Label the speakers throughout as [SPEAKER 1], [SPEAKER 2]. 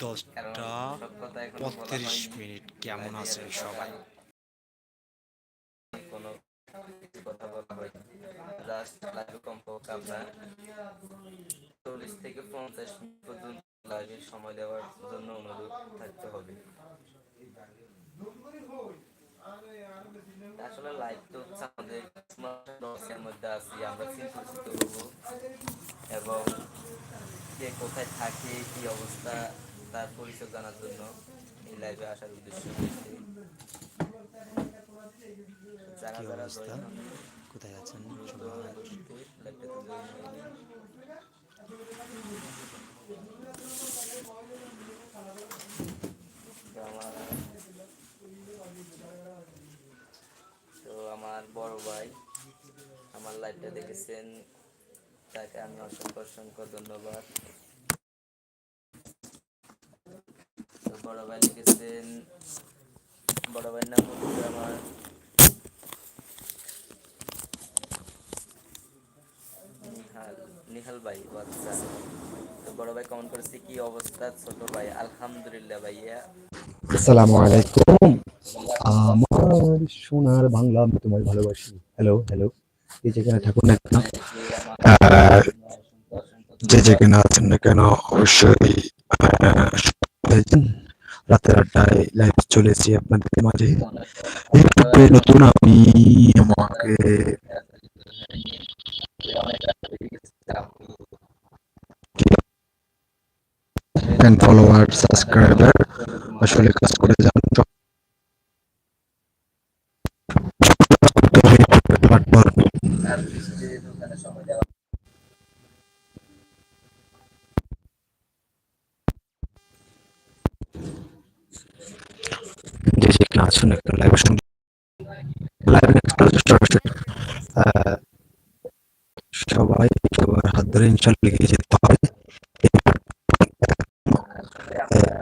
[SPEAKER 1] দশটা বত্রিশ মিনিট কেমন আছেন সবাই?
[SPEAKER 2] কোনো কথা বলা হয় আপনার চল্লিশ থেকে পঞ্চাশ পর্যন্ত সময় দেওয়ার জন্য অনুরোধ থাকতে হবে আসলে লাইভ তো আমাদের লসের মধ্যে আছি আমরা এবং কে কোথায় থাকে, কি অবস্থা তার পরিচয় জানার জন্য এই লাইভে আসার উদ্দেশ্য হয়েছে
[SPEAKER 1] কি অবস্থা? কোথায় আছেন?
[SPEAKER 2] তো আমার বড় ভাই আমার লাইভটা দেখেছেন। তাকে আমি অসংখ্য অসংখ্য ধন্যবাদ। বড় ভাই লিখেছেন, বড় ভাইয়ের নাম হচ্ছে আমার নিহাল ভাই আচ্ছা তো বড় ভাই কমেন্ট করেছে, কি অবস্থা ছোট ভাই? আলহামদুলিল্লাহ ভাইয়া।
[SPEAKER 3] আসসালামু আলাইকুম। আমার সোনার বাংলা, আমি তোমায় ভালোবাসি। হ্যালো হ্যালো এই যেখানে থাকুন না কেন। যে যেখানে আছেন না কেন, অবশ্যই রাতের আড্ডায় লাইভ চলেছি আপনাদের মাঝে। ইউটিউবে নতুন আমি আমাকে ফলোয়ার সাবস্ক্রাইবার আসলে কাজ করে যান। যেখানে আছেন একটা লাইভের সঙ্গে লাইভ সবাই সবার হাত ধরে ইনশাল্লাহ এগিয়ে যেতে হবে।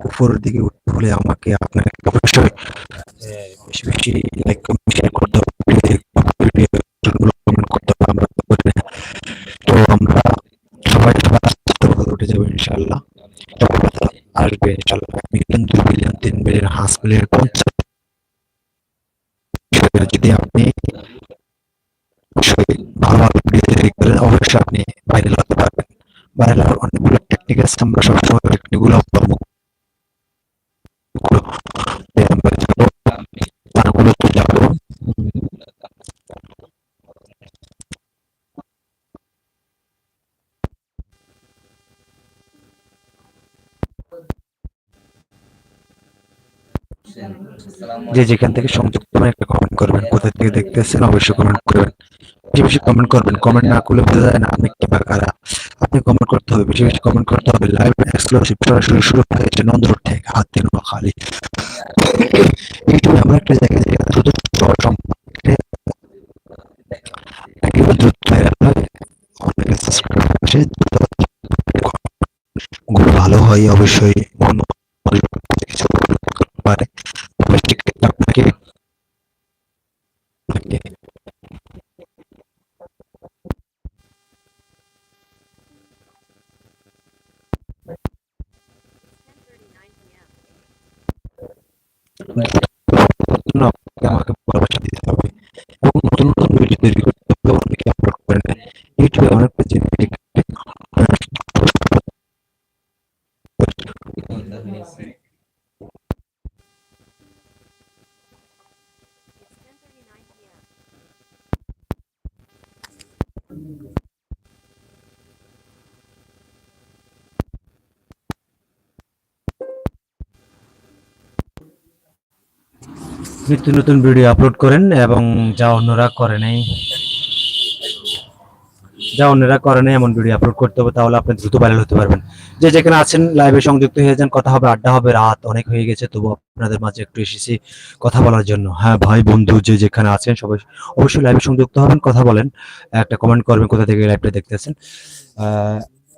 [SPEAKER 3] উপরের দিকে উঠতে হলে আমাকে আপনাকে অবশ্যই বেশি বেশি লাইক কমেন্ট শেয়ার করতে হবে। তো না। আমরা সবাই উঠে যাব ইনশাল্লাহ। আসবে ইনশাল্লাহ। এক মিলিয়ন দুই মিলিয়ন তিন মিলিয়ন হাঁস মিলিয়ন যদি আপনি অবশ্যই ভালো ভালো ভিডিও তৈরি করেন অবশ্যই আপনি ভাইরাল হতে পারবেন। ভাইরাল হওয়ার অনেকগুলো টেকনিক আছে আমরা সবসময় টেকনিকগুলো অবলম্বনগুলো আমরা যাব তারগুলোতে যাব। যে যেখান থেকে সংযুক্ত একটা করবেন, কোথা থেকে দেখতেছেন অবশ্যই কমেন্ট করবেন। বেশি বেশি কমেন্ট করবেন কমেন্ট না করলে বোঝা যায় না আপনি কিংবা কারা। আপনি কমেন্ট করতে হবে, বেশি বেশি কমেন্ট করতে হবে। লাইভ এক্সক্লুসিভ সরাসরি শুরু হয়েছে নন্দরোড থেকে হাতে খালি ইউটিউবে এমন একটা জায়গা যেখানে দ্রুত দ্রুত ভালো হয় অবশ্যই।
[SPEAKER 1] নিত্য নতুন ভিডিও আপলোড করেন এবং যা অন্যরা করে নাই। যা অন্যরা করে নাই, এমন ভিডিও আপলোড করতে হবে, তাহলে আপনি দ্রুত ভাইরাল হতে পারবেন। যে যেখানে আছেন লাইভে সংযুক্ত হয়ে যান, কথা হবে, আড্ডা হবে, রাত অনেক হয়ে গেছে, তবু আপনাদের মাঝে একটু এসেছি কথা বলার জন্য। হ্যাঁ ভাই, বন্ধু যে যেখানে আছেন, সবাই অবশ্যই লাইভে সংযুক্ত হবেন, কথা বলেন, একটা কমেন্ট করবেন, কোথা থেকে লাইভটা দেখতেছেন।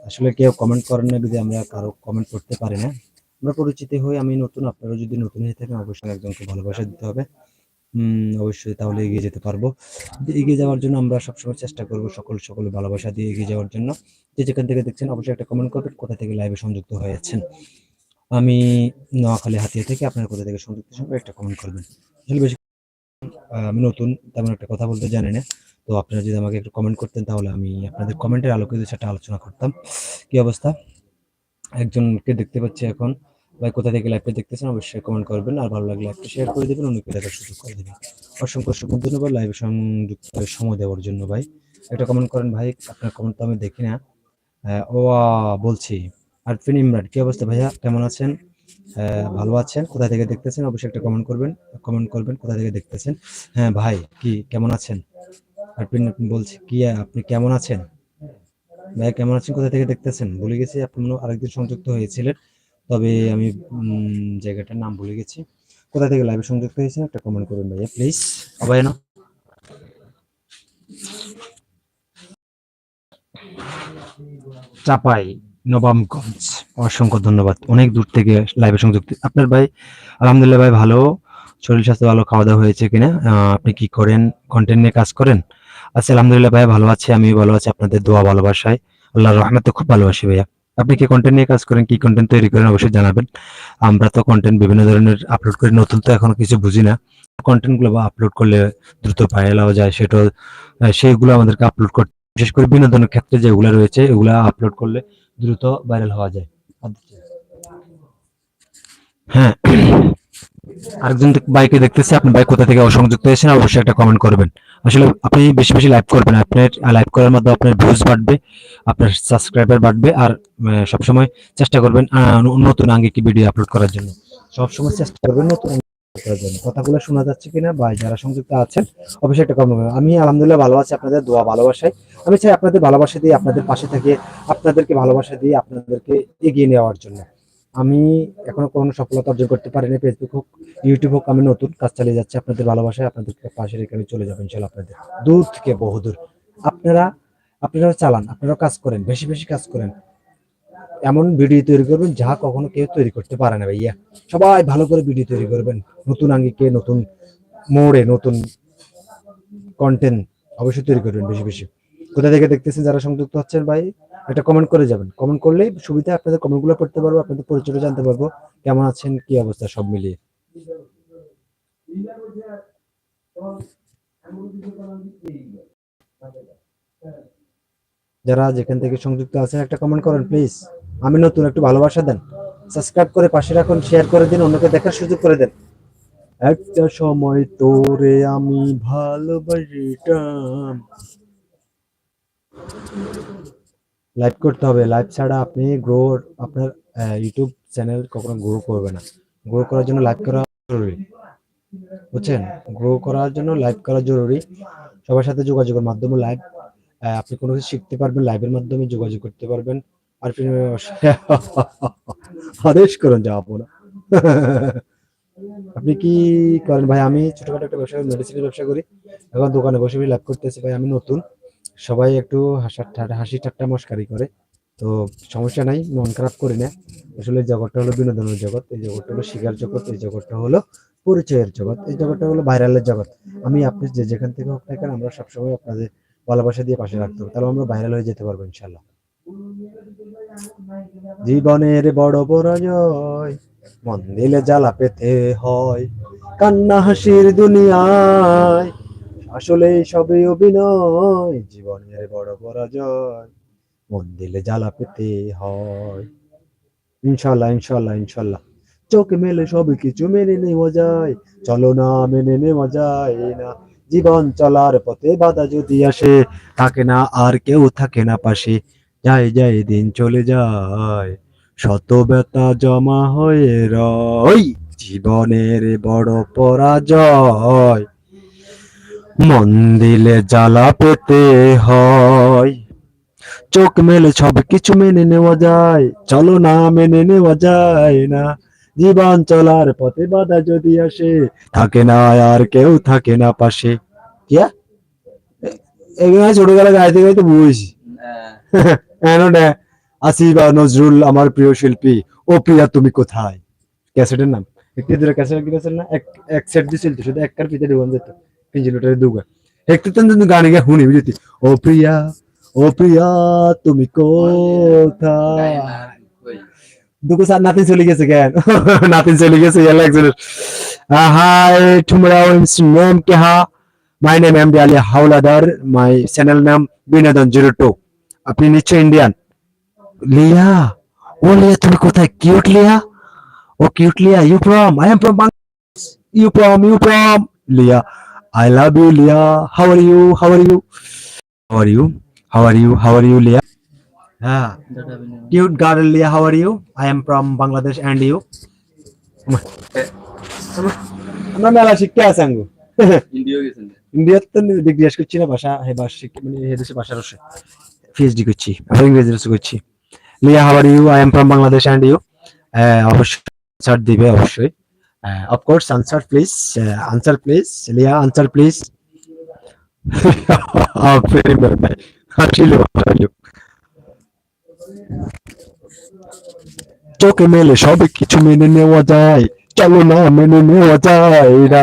[SPEAKER 1] আসলে কেউ কমেন্ট করেন না, যদি আমরা কারও কমেন্ট করতে পারি না। আমরা পরিচিত হই, আমি নতুন আপনারা যদি নতুন হয়ে থাকেন, অবশ্যই একজনকে ভালোবাসা দিতে হবে। অবশ্যই তাহলে এগিয়ে যেতে পারব। এগিয়ে যাওয়ার জন্য আমরা সবসময় চেষ্টা করব সকল সকল ভালোবাসা দিয়ে এগিয়ে যাওয়ার জন্য। যে যেখান থেকে দেখছেন, অবশ্যই একটা কমেন্ট করবেন, কোথা থেকে লাইভে সংযুক্ত হয়ে হয়েছেন
[SPEAKER 3] আমি নোয়াখালী হাতিয়া থেকে, আপনার কোথা থেকে সংযুক্ত সঙ্গে একটা কমেন্ট করবেন। আসলে বেশি আমি নতুন, তেমন একটা কথা বলতে জানি না। তো আপনারা যদি আমাকে একটু কমেন্ট করতেন, তাহলে আমি আপনাদের কমেন্টের আলোকে চারটা আলোচনা করতাম। কি অবস্থা? একজনকে দেখতে পাচ্ছি এখন। ভাই, কোথা থেকে লাইভটা দেখতেছেন অবশ্যই কমেন্ট করবেন। আর ভালো লাগলে একটা শেয়ার করে দেবেন, অন্যকে দেখার সুযোগ করে দেবেন। অসংখ্য অসংখ্য ধন্যবাদ লাইভে সংযুক্ত সময় দেওয়ার জন্য ভাই। একটা কমেন্ট করেন, ভাই, আপনার কমেন্ট তো আমি দেখি না। ও বলছি, আরফিন ইমরান, কি অবস্থা ভাইয়া? কেমন আছেন? ভালো আছেন? কোথা থেকে দেখতেছেন? অবশ্যই একটা কমেন্ট করবেন কমেন্ট করবেন, কোথা থেকে দেখতেছেন? হ্যাঁ ভাই, কি, কেমন আছেন? আরফিন, বলছি, কি, আপনি কেমন আছেন? ভাই কেমন আছেন? কোথা থেকে দেখতেছেন? ভুলে গেছি, আপনি আরেকদিন সংযুক্ত হয়েছিলেন। তবে আমি জায়গাটার নাম ভুলে গেছি। কোথা থেকে লাইভে সংযুক্ত হয়েছেন একটা কমেন্ট করুন ভাইয়া প্লিজ সবাই না চাপাই, নবাবগঞ্জ, অসংখ্য ধন্যবাদ। অনেক দূর থেকে লাইভে সংযুক্ত। আপনার ভাই, আলহামদুলিল্লাহ ভাই ভালো। শরীর স্বাস্থ্য ভালো খাওয়া দাওয়া হয়েছে কিনা? আপনি কি করেন? কন্টেন্ট নিয়ে কাজ করেন? আচ্ছা আলহামদুলিল্লাহ ভাই ভালো আছে আমি ভালো আছি। আপনাদের দোয়া ভালোবাসায়। আল্লাহর রহমতে খুব ভালোবাসি ভাইয়া। আপনি কি কন্টেন্ট নিয়ে কাজ করেন, কি কন্টেন্ট তৈরি করেন, অবশ্যই জানাবেন। আমরা তো কন্টেন্ট বিভিন্ন ধরনের আপলোড করি, নতুন তো এখনও কিছু বুঝি না। কন্টেন্টগুলো আপলোড করলে দ্রুত ভাইরাল যায়, সেটা সেইগুলো আমাদেরকে আপলোড করতে বিশেষ করে বিনোদনের ক্ষেত্রে যেগুলো রয়েছে, এগুলা আপলোড করলে দ্রুত ভাইরাল হওয়া যায়। হ্যাঁ আরেকজন বাইকে দেখতেছি, আপনি বাইক কোথা থেকে সংযুক্ত হয়েছেন, অবশ্যই একটা কমেন্ট করবেন। আসলে আপনি বেশি বেশি লাইভ করবেন, আপনার লাইভ করার মাধ্যমে আপনার ভিউজ বাড়বে, আপনার সাবস্ক্রাইবার বাড়বে, আর সবসময় চেষ্টা করবেন নতুন আঙ্গিকে ভিডিও আপলোড করার জন্য। সবসময় চেষ্টা করবেন নতুন কথাগুলো শোনা যাচ্ছে কিনা বা যারা সংযুক্ত আছেন, অবশ্যই একটা করবেন। আমি আলহামদুলিল্লাহ ভালো আছি আপনাদের দোয়া, ভালোবাসায়। আমি চাই আপনাদের ভালোবাসা দিয়ে, আপনাদের পাশে থেকে, আপনাদেরকে ভালোবাসা দিয়ে, আপনাদেরকে এগিয়ে নেওয়ার জন্য। আমি এখনও কোনো সফলতা অর্জন করতে পারিনি। ফেসবুক হোক ইউটিউব হোক, আমি নতুন কাজ চালিয়ে যাচ্ছি। আপনাদের ভালোবাসায় আপনাদেরকে পাশে রেখে আমি চলে যাব ইনশাল্লাহ আপনাদের। দূর থেকে বহুদূর আপনারা আপনারা চালান আপনারা কাজ করেন, বেশি বেশি কাজ করেন। এমন ভিডিও তৈরি করবেন যা কখনো কেউ তৈরি করতে পারে না ভাইয়া। সবাই ভালো করে ভিডিও তৈরি করবেন। নতুন আঙ্গিকে, নতুন মোড়ে, নতুন কন্টেন্ট অবশ্যই তৈরি করবেন বেশি বেশি। কোথা থেকে দেখতেছেন, যারা সংযুক্ত হচ্ছেন ভাই একটা কমেন্ট করে যাবেন। কমেন্ট করলে সুবিধা, আপনাদের কমেন্টগুলো পড়তে পারব, আপনাদের পরিচয় জানতে পারব, কেমন আছেন, কি অবস্থা, সব মিলিয়ে। যারা যেখান থেকে সংযুক্ত আছেন, একটা কমেন্ট করেন প্লিজ আমি নতুন, একটু ভালোবাসা দেন। সাবস্ক্রাইব করে পাশে রাখুন শেয়ার করে দিন, অন্যকে দেখার সুযোগ করে দেন। একটা সময় তোরে আমি ভালোবাসিতাম। লাইভ করতে হবে। লাইভ ছাড়া আপনি গ্রো আপনার ইউটিউব চ্যানেল কখনো গ্রো করবে না। গ্রো করার জন্য লাইভ করা জরুরি। বুঝছেন? গ্রো করার জন্য লাইভ করা জরুরি। সবার সাথে যোগাযোগের মাধ্যমে লাইভ আপনি কোনো কিছু শিখতে পারবেন লাইভের মাধ্যমে যোগাযোগ করতে পারবেন। আর আদেশ করুন যাব না আপনি কি করেন? ভাই, আমি ছোটখাটো একটা ব্যবসা মেডিসিনের ব্যবসা করি। এখন দোকানে বসে লাইভ করতেছি। ভাই, আমি নতুন। সবাই একটু হাসা ঠাট্টা হাসি ঠাট্টা মস্কারি করে। তো সমস্যা নাই, মন খারাপ করি না। আসলে জগৎটা হলো বিনোদনের জগৎ, এই জগৎটা হলো শিকার জগৎ, এই জগৎটা হলো পরিচয়ের জগৎ, এই জগৎটা হলো ভাইরালের জগৎ। আমি আপনি যে যেখান থেকে হোক না কেন, আমরা সবসময় আপনাদের ভালোবাসা দিয়ে পাশে রাখতে হবে। তাহলে আমরা ভাইরাল হয়ে যেতে পারব ইনশাল্লাহ জীবনের বড় পরাজয়, মন দিলে জ্বালা পেতে হয়। কান্না হাসির দুনিয়ায় আসলে সবই অভিনয়, জীবনের বড় পরাজয়। মন দিলে জ্বালা পেতে হয়। ইনশাল্লাহ ইনশাল্লাহ ইনশাল্লাহ। চোখ মেলে সবই কিছু মেনে নেওয়া যায়। চলো না, মেনে নেওয়া যায় না। জীবন চলার পথে বাধা যদি আসে, থাকে না আর কেউ থাকে না পাশে। যায় যায় দিন চলে যায়। শত ব্যথা জমা হয়ে রয়। জীবনের বড় পরাজয়। মন দিলে জ্বালা পেতে হয়। চোখ মেলে সব কিছু মেনে নেওয়া যায় চলো না মেনে নেওয়া যায় না। জীবন চলার পথে বাধা যদি আসে থাকে না আর কেউ থাকে না পাশে। কিয়া এখানে ছোটবেলা গাইতে গাইতে বুঝছি। কেন না আসিবা নজরুল আমার প্রিয় শিল্পী। ও প্রিয়া তুমি কোথায়? ক্যাসেটের নাম। একটি দূরে ক্যাসেট গিয়েছিল না এক এক সেট দিছিল তো শুধু একটার পিতে ঢুকান যেত। পিঞ্জিলোটারে দুগা একটু তো গানে গিয়ে শুনি বুঝলি ও প্রিয়া ও প্রিয়া তুমি কোথায় দুকু স্যার নাতিন চলে গেছে কেন নাতিন চলে গেছে ইয়ালা একজনের হাই টুমরাও is name কেহা my name M D Ali Howlader my channel নাম বিনোদন জিরো টু আপনি নিশ্চয় ইন্ডিয়ান লিয়া ও লিয়া তুমি কোথায় cute Liya oh cute Liya you from I am from Bangladesh you from you from Liya I love you Liya how are you how are you how are you how are you how are you Liya হ্যাঁ cute girl Leah, how are you? I am from Bangladesh. And you? আমরা মেলা শিখতে আছে আঙ্গু
[SPEAKER 2] India গেছেন
[SPEAKER 3] ইন্ডিয়াতে তো degree শেষ করছি না ভাষা হে ভাষা শিখ মানে হে দেশে ভাষা রসে পিএইচডি করছি আবার ইংরেজি রসে করছি Liya how are you I am from Bangladesh and you অবশ্যই আনসার দিবে অবশ্যই of course answer please answer please Liya answer please very very হাসিল চোখে মেলে সবে কিছু মেনে নেওয়া যায় চলো না মেনে নেওয়া যায় না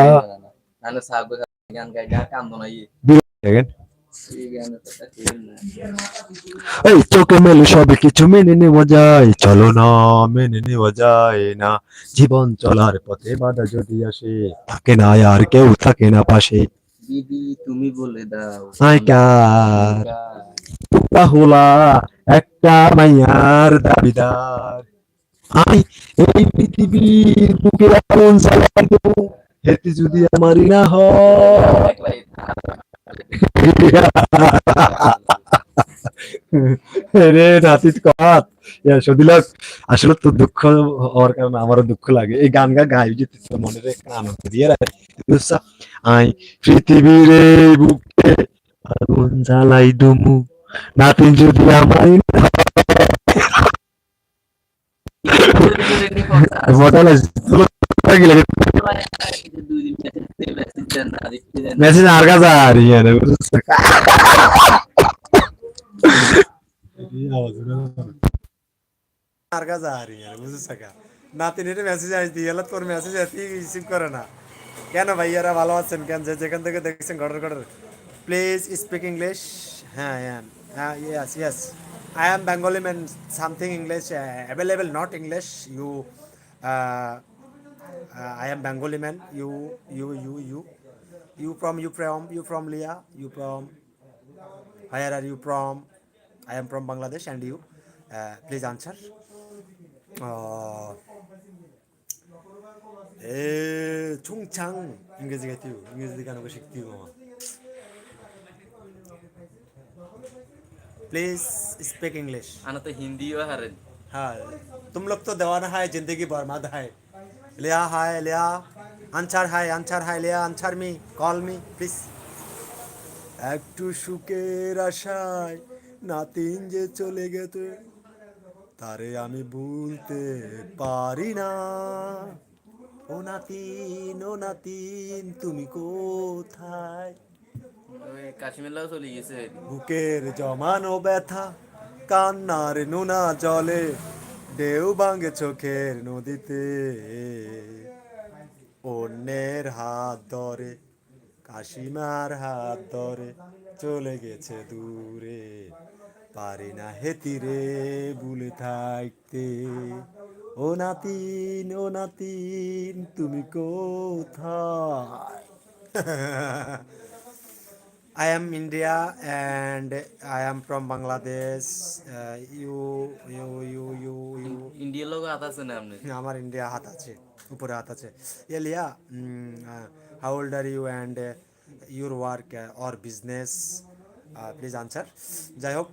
[SPEAKER 2] এই
[SPEAKER 3] চোখে মেলে সবে কিছু মেনে নেওয়া যায়। চলো না মেনে নেওয়া যায় না। জীবন চলার পথে বাধা যদি আসে থাকে না আর কেউ থাকে না পাশে।
[SPEAKER 2] দিদি তুমি বলে দাও।
[SPEAKER 3] একটা মাইয়ার দাবিদার। আমি এই পৃথিবীর বুকে আপন চালাই দেবো। হেতে যদি আমারই না হয় রে নাতিত কাত? সদিলাস আসলে তো দুঃখ হওয়ার কারণে আমারও দুঃখ লাগে। এই গান গা গাই মনে রে আনন্দ দিয়ে রাখে। আই পৃথিবীর বুকে আগুন জ্বালাই দুমু। নাতিন যদি আমারই মজা লাগে
[SPEAKER 2] দুই দিন মেসেজ দেন না দেখতে দেন
[SPEAKER 3] মেসেজ আর কাছে আর ইয়ে রে বুঝছা আর কাছে আর ইয়ে রে বুঝছা কা নাতিনের মেসেজ আসতি এলা তোর মেসেজ এতি রিসিভ করে না কেন ভাইয়ারা ভালো আছেন কেন যে যেখান থেকে দেখছেন ঘটর ঘটর প্লিজ স্পিক ইংলিশ হ্যাঁ হ্যাঁ yes yes I am Bengali man something English available not English you I am Bengali man you you you you you from you from you from Leah you from where are you from I am from Bangladesh and you uh, please answer uh, 에 총창 ইংরেজি গাইতে ইংরেজি গান ওকে শিখতে হবে please speak English
[SPEAKER 2] আনা তো হিন্দিও হারেন
[SPEAKER 3] হ্যাঁ তুম লোক তো দেওয়ানা হয় জিন্দগি বরবাদ হয় লেয়া হায় লেয়া answer hi answer hi Leya answer me call me please একটু সুখের আশায় নাতিন যে চলে গেছে তারে আমি বলতে পারি না। ও নাতিন ও নাতিন তুমি কোথায়? বুকের জমানো ব্যথা কান্নার নোনা জলে ঢেউ ভাঙে চোখের নদীতে। অন্যের হাত ধরে, কাশিমার হাত ধরে চলে গেছে দূরে। পারি না হেতিরে ভুলে থাকতে। ও নাতিন ও নাতিন, তুমি কোথায়? I am India and I am from Bangladesh. Uh, you, you, you, you, you.
[SPEAKER 2] ইন্ডিয়ার লোক হাত আছে না আপনি
[SPEAKER 3] আমার ইন্ডিয়া হাত আছে উপরে হাত আছে। Eliya how old are you and your work or business please answer যাই হোক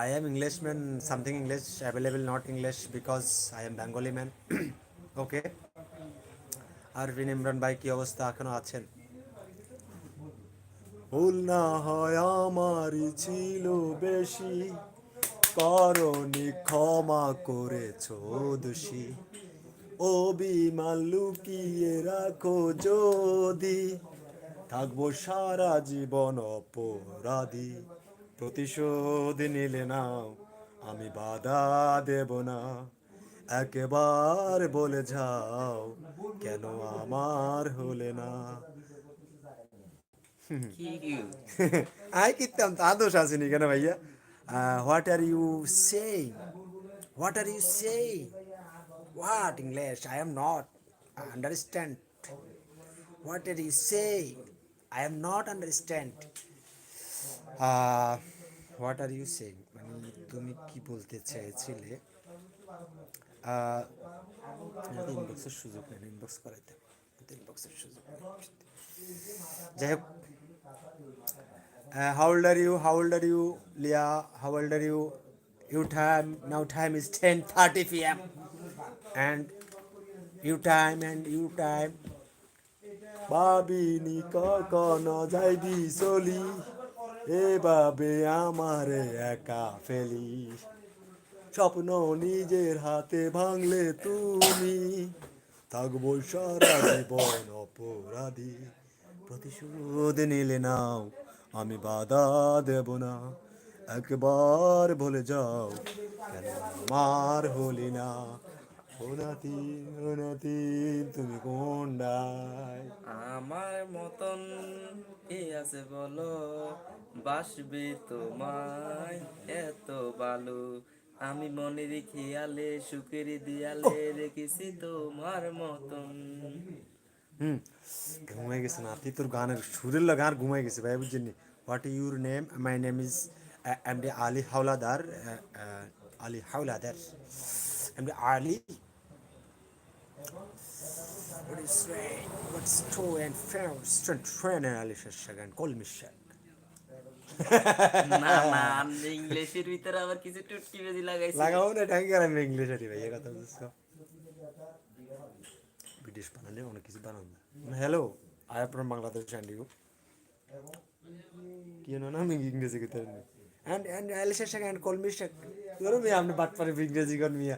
[SPEAKER 3] I am English man something English available not English because I am Bengali man okay আর বিন ইমরান ভাই কি অবস্থা? এখনও আছেন? ভুল না হয়, আমারই ছিল বেশি। করনি ক্ষমা করেছ দোষী। অভিমান লুকিয়ে রাখো যদি। থাকব সারা জীবন অপরাধী। প্রতিশোধ নিলে নাও, আমি বাধা দেব না। একেবার বলে যাও, কেন আমার হলে না? আই কিতাম তা দোষ আসেনি কেন ভাইয়া what are you saying you saying? What English? I am not. I understand. What are you saying? I am not understand. Uh, what are you saying? মানে তুমি কি বলতে চেয়েছিলে ইনবক্সের সুযোগ নেই ইনবক্স করাইতে ইনবক্সের সুযোগ যাই হোক Uh, how old are you? How old are you, Leah? How old are you? You time now. Time is ten thirty p.m. And you time and you time. ভাবিনি কখনো যাইবি চলি এভাবে আমারে একা ফেলি স্বপ্ন নিজের হাতে ভাঙলে তুমি থাকব সারা জীবন অপরাধী প্রতিশোধ নিলে নাও আমি বাধা দেব না। একবার বলে যাও কেন আমার হলি না? ওনাতি ওনাতি তুমি কোনটায়
[SPEAKER 2] আমার মতন কে আছে বলো? বাসবে তোমায় এত ভালো আমি মনে রেখে আলে সুখের দিয়ালে রেখেছি তোমার মতন।
[SPEAKER 3] হুম ঘুমাই গেছে নাতি তোর গানের সুরের লাগা আর ঘুমাই গেছে ভাই বুঝছেন what your name my name is M D Ali Howlader Ali Howlader M D Ali What is rain? What's true and fair? Strength train and Ali Shashagan. Call me Shaq.
[SPEAKER 2] না না আমি ইংলিশের ভিতরে আবার কিছু টুটকি বেজি লাগাইছি
[SPEAKER 3] লাগাও না ট্যাঙ্কার আমি ইংলিশ আরে ভাই এ কথা বুঝছ ব্রিটিশ বানালে অনেক কিছু বানান hello I from Bangladesh and you কি না, আমি ইংরেজি কথা and and Alisha Sheikh and call me Sheikh ধরো মি আপনি বাট পারে ইংরেজি কোন মিয়া।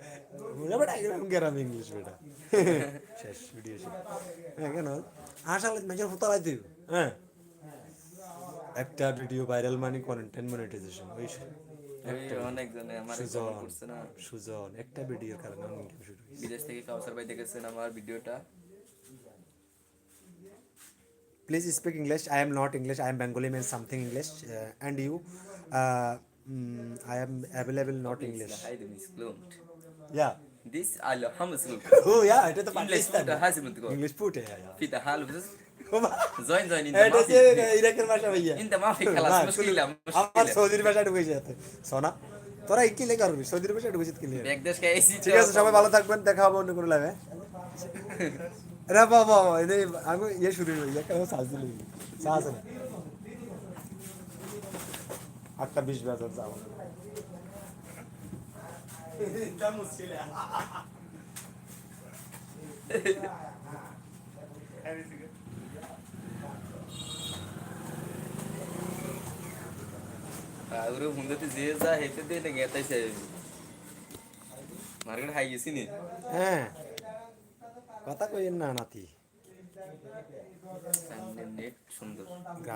[SPEAKER 3] বেটা এরকম গেরাম ইংলিশ বেটা। শেষ ভিডিও শেষ। হ্যাঁ কেন? আসলে মেজর হতো লাইতে হ্যাঁ। একটা ভিডিও ভাইরাল মানে মনিটাইজেশন ওই সুজন একটা ভিডিওর কারণে আমি ইনকাম
[SPEAKER 2] বিদেশ থেকে কাউসার ভাই দেখেছেন আমার ভিডিওটা
[SPEAKER 3] please speak english i am not english i am bengali means something english uh, and you uh, mm, i am available not english yeah
[SPEAKER 2] this Al
[SPEAKER 3] oh yeah এটা তো Pakistan english put yeah yeah
[SPEAKER 2] join join in
[SPEAKER 3] এটা যে ইরাকের ভাষা ভাইয়া।
[SPEAKER 2] In মাফি খালাস
[SPEAKER 3] না,
[SPEAKER 2] মুশকিলা
[SPEAKER 3] আমার সৌদির ভাষা ঢুকে যেতে সোনা তোরা কি লেখা করবি? সৌদির ভাষা ঢুকে যেতে কি
[SPEAKER 2] এক দেশ কে এসি
[SPEAKER 3] ঠিক আছে সবাই ভালো থাকবেন দেখা হবে অন্য কোনো লাইভে রে বাবা এই আমি ইয়ে শুরু হই একটা শ্বাস দিলি শ্বাস না। আটটা বিশ বেজর যাও।
[SPEAKER 2] আউরে হুন্দতে যে যা হেতে দে ಇಲ್ಲ গেতাইছে মার্কেট হাই গেছি নি
[SPEAKER 3] হ্যাঁ কথা কইেন না নাতি
[SPEAKER 2] নেট সুন্দর